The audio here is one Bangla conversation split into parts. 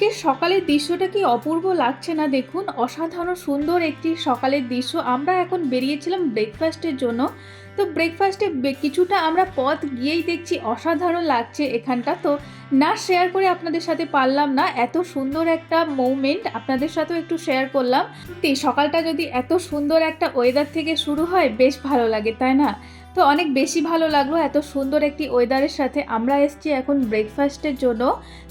আজকের সকালের দৃশ্যটা কি অপূর্ব লাগছে না দেখুন? অসাধারণ সুন্দর একটি সকালের দৃশ্য। আমরা এখন বেরিয়েছিলাম ব্রেকফাস্টের জন্য। তো ব্রেকফাস্টে কিছুটা আমরা পথ গিয়েই দেখছি, অসাধারণ লাগছে এখানটা। তো না শেয়ার করে আপনাদের সাথে পারলাম না। এত সুন্দর একটা মোমেন্ট আপনাদের সাথেও একটু শেয়ার করলাম। সকালটা যদি এত সুন্দর একটা ওয়েদার থেকে শুরু হয়, বেশ ভালো লাগে, তাই না? তো অনেক বেশি ভালো লাগল এত সুন্দর একটি ওয়েদারের সাথে আমরা এসেছি এখন ব্রেকফাস্টের জন্য।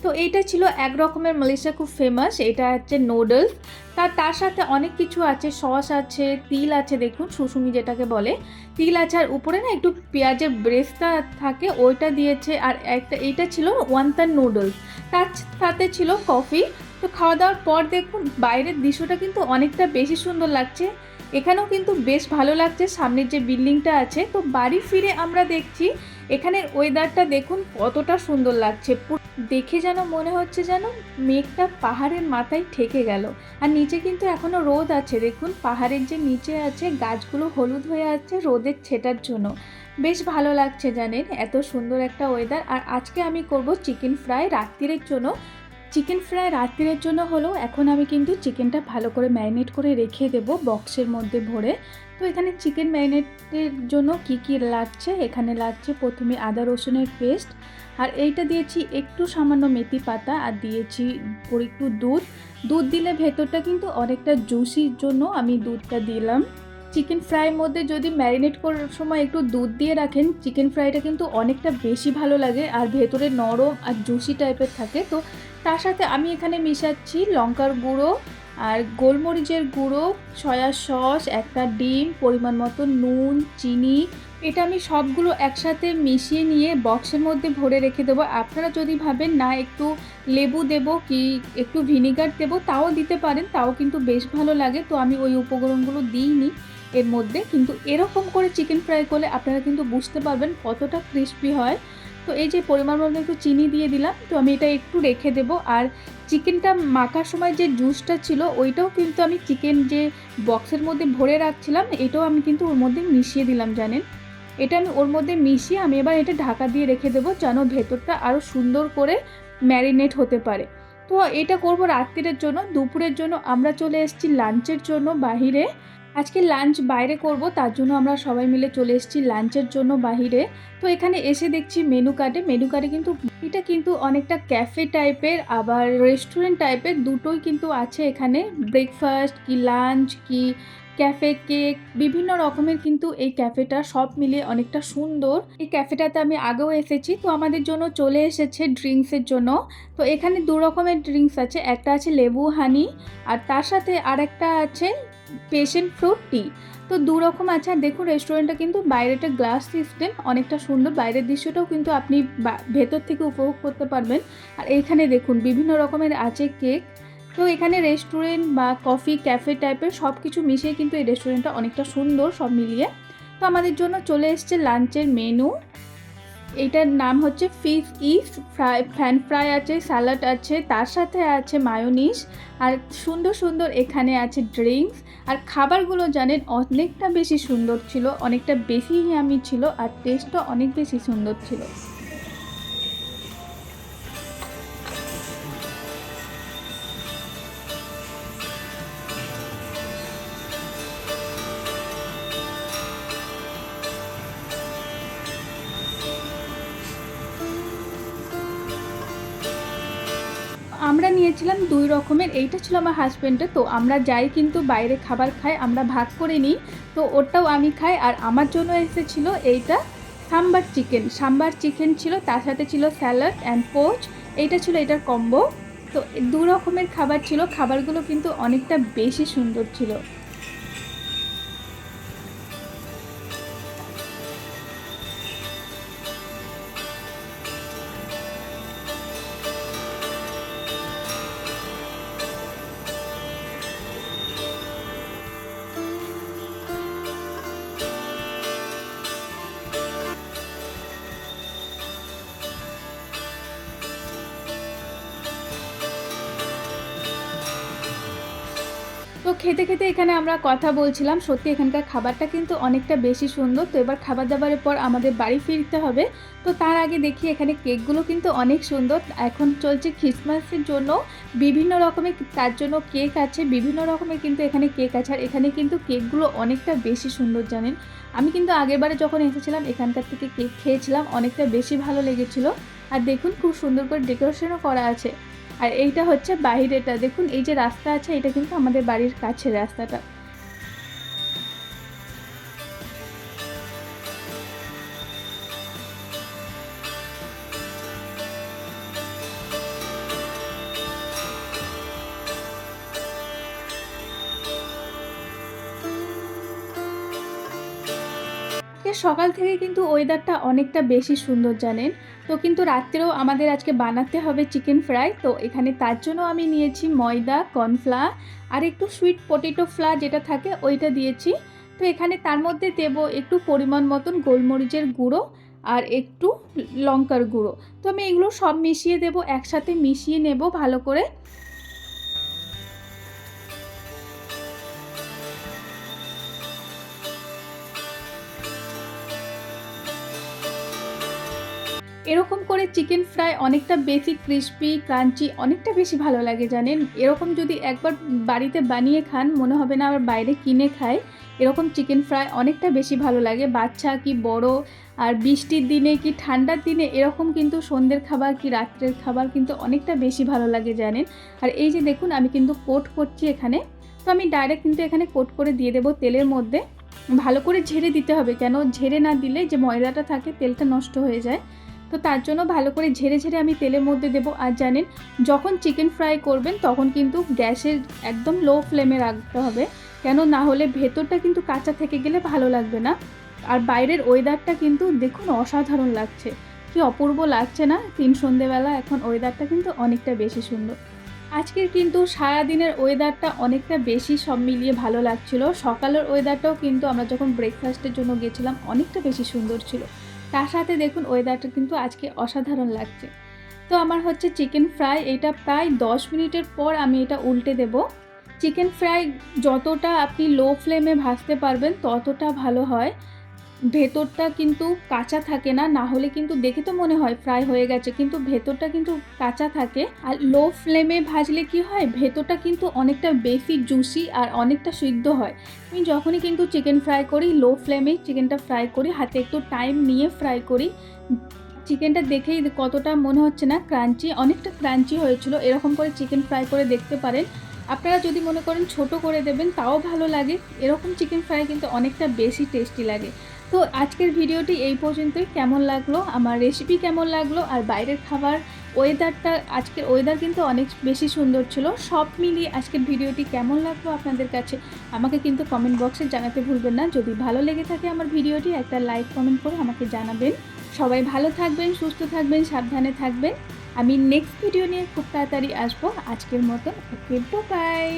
তো এইটা ছিল এক রকমের মালয়েশিয়া খুব ফেমাস এটা হচ্ছে নুডলস তার তার সাথে অনেক কিছু আছে সস আছে, তিল আছে, দেখুন সুসুমি যেটাকে বলে। তিল আছে, আর উপরে না একটু পেঁয়াজের ব্রেস্তা থাকে, ওইটা দিয়েছে, আর একটা, এইটা ছিল ওয়ান্তান নুডলস তার সাথে ছিল কফি তো খাওয়া দাওয়ার পর দেখুন, বাইরের দৃশ্যটা কিন্তু অনেকটা বেশি সুন্দর লাগছে। এখানেও কিন্তু বেশ ভালো লাগছে, সামনের যে বিল্ডিংটা আছে। তো বাড়ি ফিরে আমরা দেখছি, এখানের ওয়েদারটা দেখুন কতটা সুন্দর লাগছে। দেখে যেন মনে হচ্ছে যেন মেঘটা পাহাড়ের মাথায় ঠেকে গেল। আর নিচে কিন্তু এখনও রোদ আছে, দেখুন পাহাড়ের যে নিচে আছে, গাছগুলো হলুদ হয়ে আছে রোদের ছেটার জন্য। বেশ ভালো লাগছে জানেন, এত সুন্দর একটা ওয়েদার। আর আজকে আমি করব চিকেন ফ্রাই রাত্রিরের জন্য। চিকেন ফ্রাই রাত্রিরের জন্য হলেও এখন আমি কিন্তু চিকেনটা ভালো করে ম্যারিনেট করে রেখে দেবো বক্সের মধ্যে ভরে। তো এখানে চিকেন ম্যারিনেটের জন্য কি কি লাগছে? এখানে লাগছে প্রথমে আদা রসুনের পেস্ট আর এইটা দিয়েছি একটু সামান্য মেথি পাতা, আর দিয়েছি একটু দুধ। দুধ দিলে ভেতরটা কিন্তু অনেকটা জুসির জন্য আমি দুধটা দিলাম। চিকেন ফ্রাইয়ের মধ্যে যদি ম্যারিনেট করার সময় একটু দুধ দিয়ে রাখেন চিকেন ফ্রাইটা কিন্তু অনেকটা বেশি ভালো লাগে, আর ভেতরে নরম আর জুসি টাইপের থাকে। তো তার সাথে আমি এখানে মিশাচ্ছি লঙ্কার গুঁড়ো আর গোলমরিচের গুঁড়ো, সয়া সস, একটা ডিম, পরিমাণ মতো নুন, চিনি। এটা আমি সবগুলো একসাথে মিশিয়ে নিয়ে বক্সের মধ্যে ভরে রেখে দেবো। আপনারা যদি ভাবেন, না, একটু লেবু দেব কি, একটু ভিনিগার দেবো, তাও দিতে পারেন, তাও কিন্তু বেশ ভালো লাগে। তো আমি ওই উপকরণগুলো দিইনি এর মধ্যে। কিন্তু এরকম করে চিকেন ফ্রাই করলে আপনারা কিন্তু বুঝতে পারবেন কতটা ক্রিস্পি হয়। তো এই যে পরিমাণ মতো একটু চিনি দিয়ে দিলাম, তো আমি এটা একটু রেখে দেবো। আর চিকেনটা মাখার সময় যে জুসটা ছিল, ওইটাও কিন্তু আমি চিকেন যে বক্সের মধ্যে ভরে রাখছিলাম, এটাও আমি কিন্তু ওর মধ্যে মিশিয়ে দিলাম, জানেন? এটা আমি ওর মধ্যে মিশিয়ে আমি এবার এটা ঢাকা দিয়ে রেখে দেবো, যেন ভেতরটা আরও সুন্দর করে ম্যারিনেট হতে পারে। তো এটা করব রাত্রিরের জন্য। দুপুরের জন্য আমরা চলে এসেছি লাঞ্চের জন্য বাহিরে। আজকে লাঞ্চ বাইরে করব, তার জন্য আমরা সবাই মিলে চলে এসেছি লাঞ্চের জন্য বাহিরে। তো এখানে এসে দেখছি মেনু কার্ডে মেনু কার্ডে কিন্তু, এটা কিন্তু অনেকটা ক্যাফে টাইপের আবার রেস্টুরেন্ট টাইপের দুটোই কিন্তু আছে এখানে। ব্রেকফাস্ট কি লাঞ্চ কি ক্যাফে কেক বিভিন্ন রকমের কিন্তু এই ক্যাফেটা সব মিলিয়ে অনেকটা সুন্দর। এই ক্যাফেটাতে আমি আগেও এসেছি, তো আমাদের জন্য চলে এসেছে ড্রিঙ্কসের জন্য। তো এখানে দু রকমের ড্রিঙ্কস আছে, একটা আছে লেবু হানি আর তার সাথে আর একটা আছে পেশেন্ট ফ্রুট টি তো দু রকম আছে। আর দেখুন রেস্টুরেন্টটা কিন্তু বাইরেটা গ্লাস সিস্টেম অনেকটা সুন্দর। বাইরের দৃশ্যটাও কিন্তু আপনি ভেতর থেকে উপভোগ করতে পারবেন। আর এইখানে দেখুন, বিভিন্ন রকমের আছে কেক তো এখানে রেস্টুরেন্ট বা কফি ক্যাফে টাইপের সব কিছু মিশিয়ে কিন্তু এই রেস্টুরেন্টটা অনেকটা সুন্দর, সব মিলিয়ে। তো আমাদের জন্য চলে এসছে লাঞ্চের মেনু এইটার নাম হচ্ছে ফিশ ইস, ফ্রাই, ফ্যান ফ্রাই আছে, স্যালাড আছে, তার সাথে আছে মায়োনিস, আর সুন্দর সুন্দর এখানে আছে ড্রিঙ্কস, আর খাবারগুলো জানেন অনেকটা বেশি সুন্দর ছিল, অনেকটা বেশি আমি ছিল, আর টেস্টও অনেক বেশি সুন্দর ছিল। নিয়েছিলাম দুই রকমের। এইটা ছিল আমার হাজব্যান্ডের তো আমরা যাই কিন্তু বাইরে খাবার খাই, আমরা ভাগ করে নিই। তো ওটাও আমি খাই, আর আমার জন্য এসেছিল এইটা সাম্বার চিকেন। সাম্বার চিকেন ছিল, তার সাথে ছিল স্যালাড অ্যান্ড পোচ এইটা ছিল এটার কম্বো তো দু রকমের খাবার ছিল, খাবারগুলো কিন্তু অনেকটা বেশি সুন্দর ছিল। খেতে খেতে এখানে আমরা কথা বলছিলাম। সত্যি এখানকার খাবারটা কিন্তু অনেকটা বেশি সুন্দর। তো এবার খাবার দাবারের পর আমাদের বাড়ি ফিরতে হবে। তো তার আগে দেখি এখানে কেকগুলো কিন্তু অনেক সুন্দর। এখন চলছে খ্রিসমাসের জন্য। বিভিন্ন রকমের তার জন্য কেক আছে। বিভিন্ন রকমের কিন্তু এখানে কেক আছে। আর এখানে কিন্তু কেকগুলো অনেকটা বেশি সুন্দর, জানেন? আমি কিন্তু আগেরবারে যখন এসেছিলাম, এখানকার থেকে কেক খেয়েছিলাম। অনেকটা বেশি ভালো লেগেছিলো। আর দেখুন, খুব সুন্দর করে ডেকোরেশনও করা আছে। আর এইটা হচ্ছে বাহিরেটা দেখুন, এই যে রাস্তা আছে, এটা কিন্তু আমাদের বাড়ির কাছে রাস্তাটা। সকাল থেকে কিন্তু ওয়েদারটা অনেকটা বেশি সুন্দর, জানেন? তো কিন্তু রাত্রেও আমাদের আজকে বানাতে হবে চিকেন ফ্রাই তো এখানে তার জন্য আমি নিয়েছি ময়দা কর্নফ্লাওয়ার আর একটু সুইট পটেটো ফ্লা যেটা থাকে ওইটা দিয়েছি। তো এখানে তার মধ্যে দেব একটু পরিমাণ মতন গোলমরিচের গুঁড়ো আর একটু লঙ্কার গুঁড়ো। তো আমি এগুলো সব মিশিয়ে দেব, একসাথে মিশিয়ে নেব ভালো করে। এরকম করে চিকেন ফ্রাই অনেকটা বেশি ক্রিস্পি ক্রাঞ্চি অনেকটা বেশি ভালো লাগে জানেন। এরকম যদি একবার বাড়িতে বানিয়ে খান, মনে হবে না আবার বাইরে কিনে খায়। এরকম চিকেন ফ্রাই অনেকটা বেশি ভালো লাগে। বাচ্চা কি বড়, আর বৃষ্টির দিনে কি ঠান্ডার দিনে এরকম কিন্তু সন্ধ্যের খাবার কি রাত্রের খাবার কিন্তু অনেকটা বেশি ভালো লাগে জানেন। আর এই যে দেখুন, আমি কিন্তু কোট করছি এখানে। তো আমি ডাইরেক্ট কিন্তু এখানে কোট করে দিয়ে দেবো তেলের মধ্যে। ভালো করে ঝেড়ে দিতে হবে কেন? ঝেড়ে না দিলে যে ময়দাটা থাকে, তেলটা নষ্ট হয়ে যায়। তো তার জন্য ভালো করে ঝেড়ে ঝেড়ে আমি তেলের মধ্যে দেবো। আর জানেন, যখন চিকেন ফ্রাই করবেন, তখন কিন্তু গ্যাসের একদম লো ফ্লেমে রাখতে হবে। কেন না হলে ভেতরটা কিন্তু কাঁচা থেকে গেলে ভালো লাগবে না। আর বাইরের ওয়েদারটা কিন্তু দেখুন অসাধারণ লাগছে। কি অপূর্ব লাগছে না? তিন সন্ধেবেলা, এখন ওয়েদারটা কিন্তু অনেকটা বেশি সুন্দর। আজকের কিন্তু সারাদিনের ওয়েদারটা অনেকটা বেশি সব মিলিয়ে ভালো লাগছিল। সকালের ওয়েদারটাও কিন্তু আমরা যখন ব্রেকফাস্টের জন্য গেছিলাম, অনেকটা বেশি সুন্দর ছিল। তার সাথে দেখুন ওয়েদারটা কিন্তু আজকে অসাধারণ লাগছে। তো আমার হচ্ছে চিকেন ফ্রাই এটা প্রায় দশ মিনিটের পর আমি এটা উল্টে দেব। চিকেন ফ্রাই যতটা আপনি লো ফ্লেমে ভাজতে পারবেন, ততটা ভালো হয়। ভেতরটা কিন্তু কাঁচা থাকে না না হলে কিন্তু দেখে তো মনে হয় ফ্রাই হয়ে গেছে, কিন্তু ভেতরটা কিন্তু কাঁচা থাকে। আর লো ফ্লেমে ভাজলে কি হয়? ভেতরটা কিন্তু অনেকটা বেশি জুসি আর অনেকটা সিদ্ধ হয়। আমি যখনই কিন্তু চিকেন ফ্রাই করি লো ফ্লেমে চিকেনটা ফ্রাই করি, হাতে একটু টাইম নিয়ে ফ্রাই করি। চিকেনটা দেখেই কতটা মনে হচ্ছে না ক্রাঞ্চি অনেকটা ক্রাঞ্চি হয়েছিল। এরকম করে চিকেন ফ্রাই করে দেখতে পারেন। আপনারা যদি মনে করেন ছোট করে দেবেন, তাও ভালো লাগে। এরকম চিকেন ফ্রাই কিন্তু অনেকটা বেশি টেস্টি লাগে। তো আজকের ভিডিওটি এই পর্যন্তই। কেমন লাগল? আমার রেসিপি কেমন লাগল? আর বাইরের খাবার ওয়েদারটা আজকের ওয়েদার কিন্তু অনেক বেশি সুন্দর ছিল। সব মিলিয়ে আজকের ভিডিওটি কেমন লাগল আপনাদের কাছে, আমাকে কিন্তু কমেন্ট বক্সে জানাতে ভুলবেন না। যদি ভালো লেগে থাকে আমার ভিডিওটি, একটা লাইক কমেন্ট করে আমাকে জানাবেন। সবাই ভালো থাকবেন, সুস্থ থাকবেন, সাবধানে থাকবেন। আমি নেক্সট ভিডিও নিয়ে খুব তাড়াতাড়ি আসব। আজকের মতন ওকে বাই